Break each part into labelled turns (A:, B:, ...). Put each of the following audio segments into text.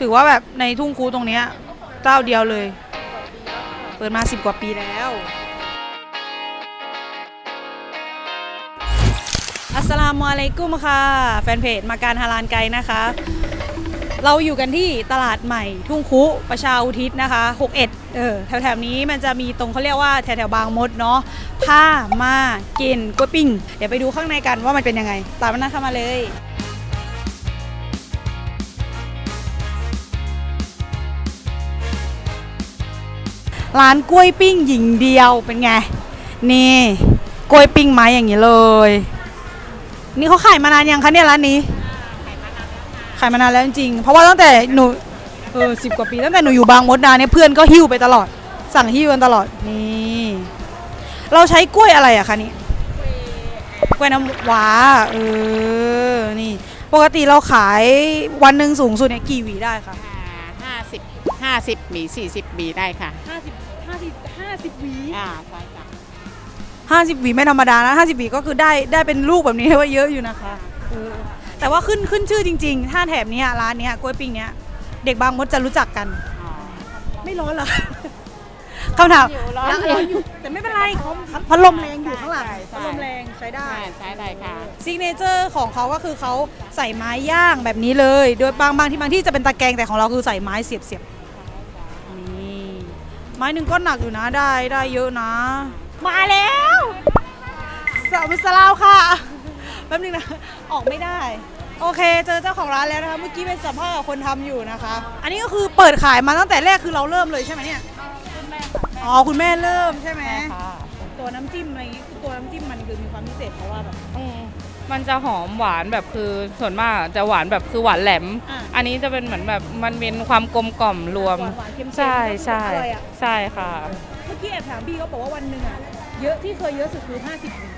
A: ถือว่าแบบในทุ่งคูตรงเนี้ยเจ้าเดียวเลย เปิดมาสิบกว่าปีแล้วอัสสลามุอะลัยกุมค่ะ แฟนเพจมาการฮาลานไกนะคะ เราอยู่กันที่ตลาดใหม่ทุ่งคุประชาอุทิศนะคะ 61 เออแถวๆนี้มันจะมีตรงเขาเรียกว่าแถวๆบางมดเนาะผ้ามากินกล้วยปิ้ง เดี๋ยวไปดูข้างในกันว่ามันเป็นยังไง ตามมันนะเข้ามาเลย ร้านกล้วยปิ้งหญิงเดียวเป็นไง นี่กล้วยปิ้งไม้อย่างนี้เลย นี่เขาขายมานานยังคะเนี่ยร้านนี้ ขายมานานแล้วจริงๆเพราะว่าตั้งแต่หนูเออสิบกว่าปีตั้งแต่หนูอยู่บางมดนาเนี่ยเพื่อนก็หิ้วไปตลอด สั่งหิ้วกันตลอดนี่เราใช้กล้วยอะไรอะคะนี่กล้วยน้ำว้าเออนี่ ปกติเราขายวันหนึ่งสูงสุดเนี่ยกี่หวีได้คะ
B: ห้าสิบห้าสิบหมีสี่สิบหมีได้ค่ะ
A: ห้าสิบห้าสิบห้าสิบหวี
B: อ่าใช่ค่ะ
A: ห้าสิบหวีไม่ธรรมดานะห้าสิบหวีก็คือได้ได้เป็นลูกแบบนี้ว่าเยอะอยู่นะคะเออแต่ว่าขึ้นขึ้นชื่อจริงๆ ถ้าแถบเนี้ยร้านเนี้ยกล้วยปิ้งเนี้ยเด็กบางมดจะรู้จักกัน
B: อ๋อ
A: ไม่ร้อนเหรอคำถาม
B: อยู่ร้อน
A: ร้อนอยู่แต่ไม่เป็นไรเขาพัดลมแรงอยู่ข้างหลัง
B: ใช่ใช่
A: พัดลมแรงใช้ได้
B: ใช่ใช้ได้ค่ะ
A: ซิกเนเจอร์ของเขาก็คือเขาใส่ไม้ย่างแบบนี้เลย โดยบางบางที่บางที่จะเป็นตะแกรงแต่ของเราคือใส่ไม้เสียบเสียบๆนี่ ไม้หนึ่งก็หนักอยู่นะได้ได้เยอะนะ มาแล้วสาวมุสลาวค่ะแป๊บนึงนะ ออกไม่ได้ โอเค เจอเจ้าของร้านแล้วนะคะ เมื่อกี้เป็นสัมภาษณ์กับคนทำอยู่นะคะ อันนี้ก็คือเปิดขายมาตั้งแต่แรกคือเราเริ่มเลยใช่ไหมเนี่ยอ๋อคุณแม่เริ่มใช่ไหม
C: ค่ะ
A: ตัวน้ำจิ้มอะไรอย่างงี้ตัวน้ำจิ้มมันคือมีความพิเศษเพราะว่าแบบ
C: อื มมันจะหอมหวานแบบคือส่วนมากจะหวานแบบคือหวานแหลม
A: อะ
C: อันนี้จะเป็นเหมือนแบบมันเป็นความกลมกล่อมรวม
A: หวานๆเค็มๆ
C: ใช่ใช่
A: อร่อยอะ
C: ใช่ค่ะ
A: เมื่อกี้แอบถามพี่เขาบอกว่าวันหนึ่งอะเยอะที่เคยเยอะสุดคือ 50หวี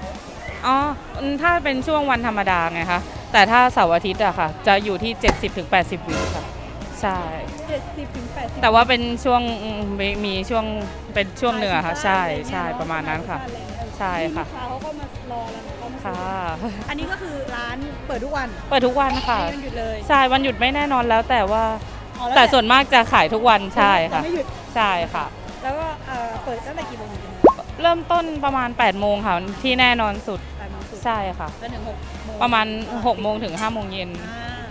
C: อ๋ออืมถ้าเป็นช่วงวันธรรมดาไงคะ แต่ถ้าเสาร์อาทิตย์อะค่ะ จะอยู่ที่ 70-80ถึง80 วิค่ะ ใช่
A: 70ถึง80
C: แต่ว่าเป็นช่วงอืมมีมีช่วงเป็นช่วงหนึ่งอะค่ะ ใช่ใช่ประมาณนั้นค่ะ ใช่ ค่ะ
A: ลูกค้าเขาก็มารอแล้วเขามาซื้
C: ค่ะ
A: ออันนี้ก็คือร้านเปิดทุกวัน
C: เปิดทุกวันค่ะ
A: ไม่มีวันหยุดเลย
C: ใช่วันหยุดไม่แน่นอนแล้วแต่ว่า
A: อ๋อล้
C: แต่ส่วนมากจะขายทุกวันใช่ค่ะ
A: แต่ไม่หยุด
C: ใช่ค่ะ
A: แล้วก็เอ่อเปิดตั้งแต่กี่โมงถึงกี่โมง
C: เริ่มต้นประมาณ 8 โมงค่ะที่แน่นอนสุด
A: แปดโมงสุด
C: ใช่ค่ะ
A: จนถึงหกโมง
C: ประมาณ6โมงถึง5โมงเย็น
A: อ่า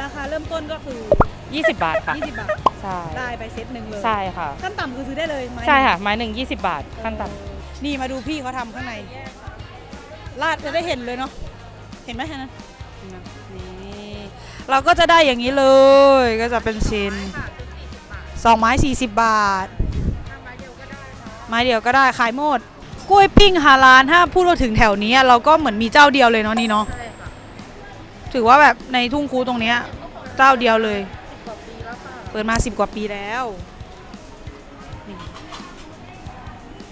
A: ราคาเริ่มต้นก็คือ
C: 20 บาทค่ะ
A: 20บาท
C: ใช่
A: ได้ไปเซตหนึ่งเลย
C: ใช่ค่ะ
A: ขั้นต่ำคือซื้อได้เลยไหม
C: ใช่ค่ะ ไม้หนึ่ง20 บาทขั้นต่
A: นี่มาดูพี่เขาทำข้างในลาดจะได้เห็นเลยเนาะเห็นไหมฮะนะนี่เราก็จะได้อย่างนี้เลยก็จะเป็นชิ้นสองไม้40บาท ไม้เดียวก็ได้ขายหมดกล้วยปิ้งฮาลานถ้าพูดถึงแถวนี้เราก็เหมือนมีเจ้าเดียวเลยเนาะนี่เนาะถือว่าแบบในทุ่งคูตรงเนี้ยเจ้าเดียวเลย เปิดมาสิบกว่าปีแล้ว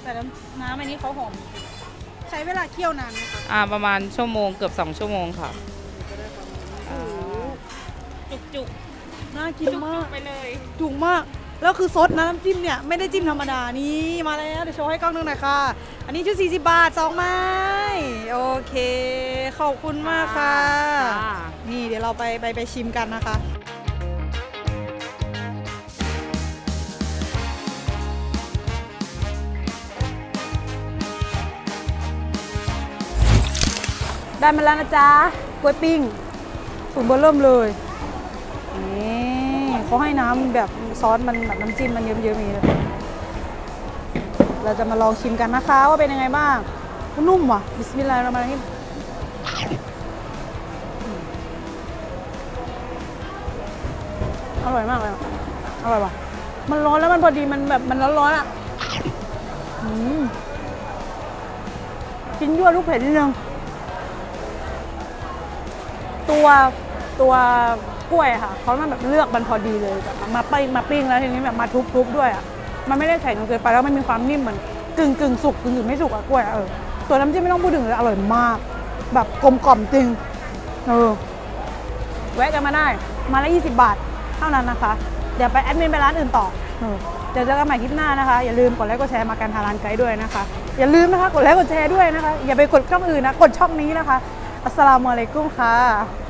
A: แต่น้ำน้ำอันนี้เขาหอม ใช้เวลาเคี่ยวนานไหมคะำ
C: อ่าประมาณชั่วโมงเกือบ2ชั่วโมงค่ะอ่าจุกจุก
A: น่ากิน
C: จุก
A: มาก
C: ไปเลย
A: ถูกมาก แล้วคือซดนะน้ำจิ้มเนี่ยไม่ได้จิ้มธรรมดานี่มาแล้วเดี๋ยวโชว์ให้กล้องดูหน่อยค่ะ อันนี้ชุด40 บาทสองไม้ โอเค ขอบคุณมากค่ะ
C: ค่ะ
A: นี่เดี๋ยวเราไปไปไปชิมกันนะคะ ได้มาแล้วนะจ๊ะกล้วยปิ้งถุงเบอร์เริ่มเลยนี่เขาให้น้ำแบบซอสมันแบบน้ำจิ้มมันเยิ้มๆอย่างนี้เลยเราจะมาลองชิมกันนะคะว่าเป็นยังไงบ้างนุ่มว่ะบิสมิลลาฮิรเรามานิรเราะฮีมอร่อยมากเลยอร่อยว่ะมันร้อนแล้วมันพอดีมันแบบมันร้อนๆอะอืมกินยั่วลูกเผ็ดนิดนึง ตัวตัวกล้วยค่ะเขามันแบบเลือกมันพอดีเลยแบบมาปิ้งมาปิ้งแล้วทีนี้แบบมาทุบๆด้วยอะมันไม่ได้แข็งจนเกินไปแล้วมันมีความนิ่มเหมือนกึ่งกึ่งสุกกึ่งกึ่งไม่สุกอะกล้วยอะเออตัวน้ำจิ้มไม่ต้องพูดถึงเลยอร่อยมาก แบบกลมกล่อมจริงเออแวะกันมาได้มาละ20 บาทเท่านั้นนะคะ เดี๋ยวไปแอดมินไปร้านอื่นต่อเออเดี๋ยวเจอกันใหม่คลิปหน้านะคะ อย่าลืมกดไลค์กดแชร์มากันทาร้านไกด์ด้วยนะคะ อย่าลืมนะคะกดไลค์กดแชร์ด้วยนะคะ อย่าไปกดช่องอื่นนะกดช่องนี้นะคะ อัสสลามุอะลัยกุมค่ะ